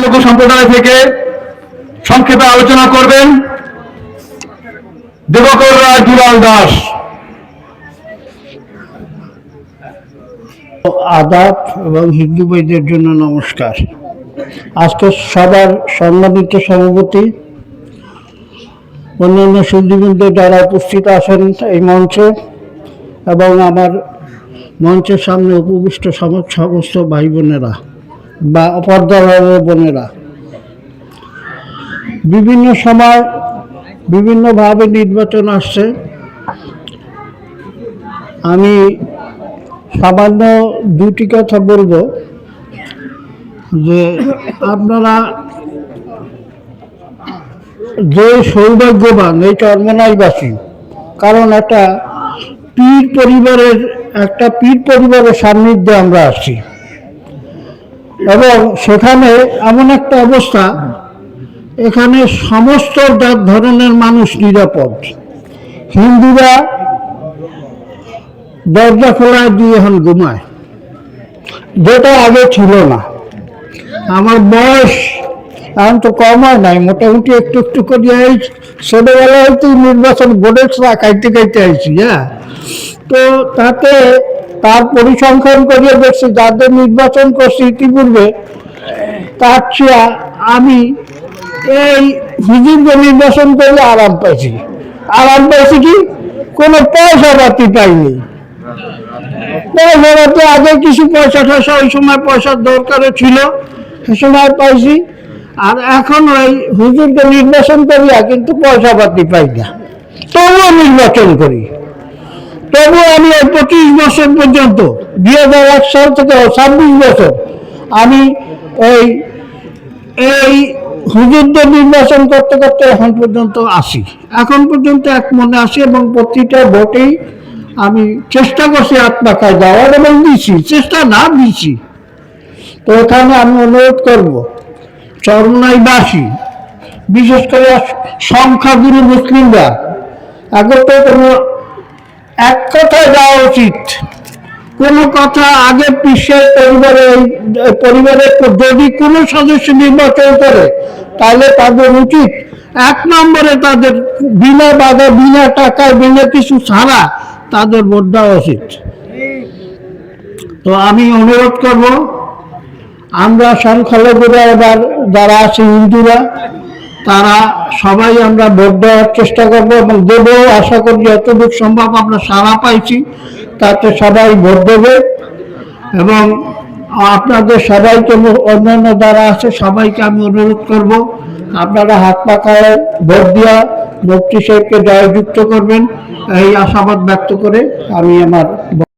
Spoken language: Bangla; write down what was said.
সংখ্যালঘু সম্প্রদায় থেকে সংক্ষেপে আলোচনা করবেন দেবকর রায় দুলাল দাস। আদাব এবং হিন্দু ভাইদের জন্য নমস্কার। আজকে সবার সম্মানিত সভাপতি, অন্যান্য সুন্দরবৃন্দ যারা উপস্থিত আছেন এই মঞ্চে এবং আমার মঞ্চের সামনে উপবিষ্ট সমস্ত ভাই বোনেরা। বা অপর্দার বোনেরা। বিভিন্ন সময় বিভিন্নভাবে নির্বাচন আসছে। আমি সামান্য দুটি কথা বলব যে আপনারা যে সৌভাগ্যবান, এই চর্মনাইবাসী, কারণ একটা পীর পরিবারের, একটা পীর পরিবারের সান্নিধ্যে আমরা আসছি এবং সেখানে এমন একটা অবস্থা, এখানে সমস্ত ধরনের মানুষ নিরাপদ। হিন্দুরা দরজা খোলা দিয়ে এখন ঘুমায়। যেটা আগে ছিল না। আমার বয়স এখন তো কম হয় নাই, মোটামুটি একটু একটু করে এই ছোটবেলায় হয়তো নির্বাচন বোর্ডের চা খাইতে খাইতে আইছি হ্যাঁ। তো তাতে তার পরিসংখ্যান করিয়ে দেখছি, যাদের নির্বাচন করছি ইতিপূর্বে, তার চেয়ে আমি এই হুজুরকে নির্বাচন করলে আরাম পাইছি। আরাম পাইছি কি? কোনো পয়সা পাতি পাইনি। পয়সাতে আগে কিছু পয়সা টয়সা ওই সময় পয়সার দরকারও ছিল, সে সময় পাইছি। আর এখন ওই হুজুরকে নির্বাচন করিয়া কিন্তু পয়সা পাতি পাই না। তবুও নির্বাচন করি। তবুও আমি ওই পঁচিশ বছর পর্যন্ত, দুই হাজার এক সাল থেকে ছাব্বিশ বছর আমি এই এই হুজুরদের নির্বাচন করতে করতে এখন পর্যন্ত আসি। এখন পর্যন্ত এক মনে আসি এবং প্রতিটা ভোটেই আমি চেষ্টা করছি আত্মাকায় যাওয়ার এবং দিছি, চেষ্টা না দিছি। তো এখানে আমি অনুরোধ করব, চরমনাইবাসী, বিশেষ করে সংখ্যাগুরু মুসলিমরা তো কোনো এক কথায় যাওয়া উচিত। কোনো কথা আগে পিসের পরিবারে, পরিবারের যদি কোনো সদস্য নির্বাচন করে, তাহলে তাদের উচিত এক নম্বরে তাদের বিনা বাধা, বিনা টাকায় বিনা কিছু ছাড়া তাদের ভোট দেওয়া উচিত। তো আমি অনুরোধ করব, আমরা সংখ্যালঘুরা এবার যারা আছে হিন্দুরা তারা সবাই আমরা ভোট দেওয়ার চেষ্টা করব এবং দেবো, আশা করি যতটুকু সম্ভব আমরা সারা পাইছি, তাতে সবাই ভোট দেবে। এবং আপনাদের সবাইকে অন্যান্য যারা আছে, সবাইকে আমি অনুরোধ করব, আপনারা হাত পাখায় ভোট দিয়া মুফতি সাহেবকে জয়যুক্ত করবেন। এই আশাবাদ ব্যক্ত করে আমি আমার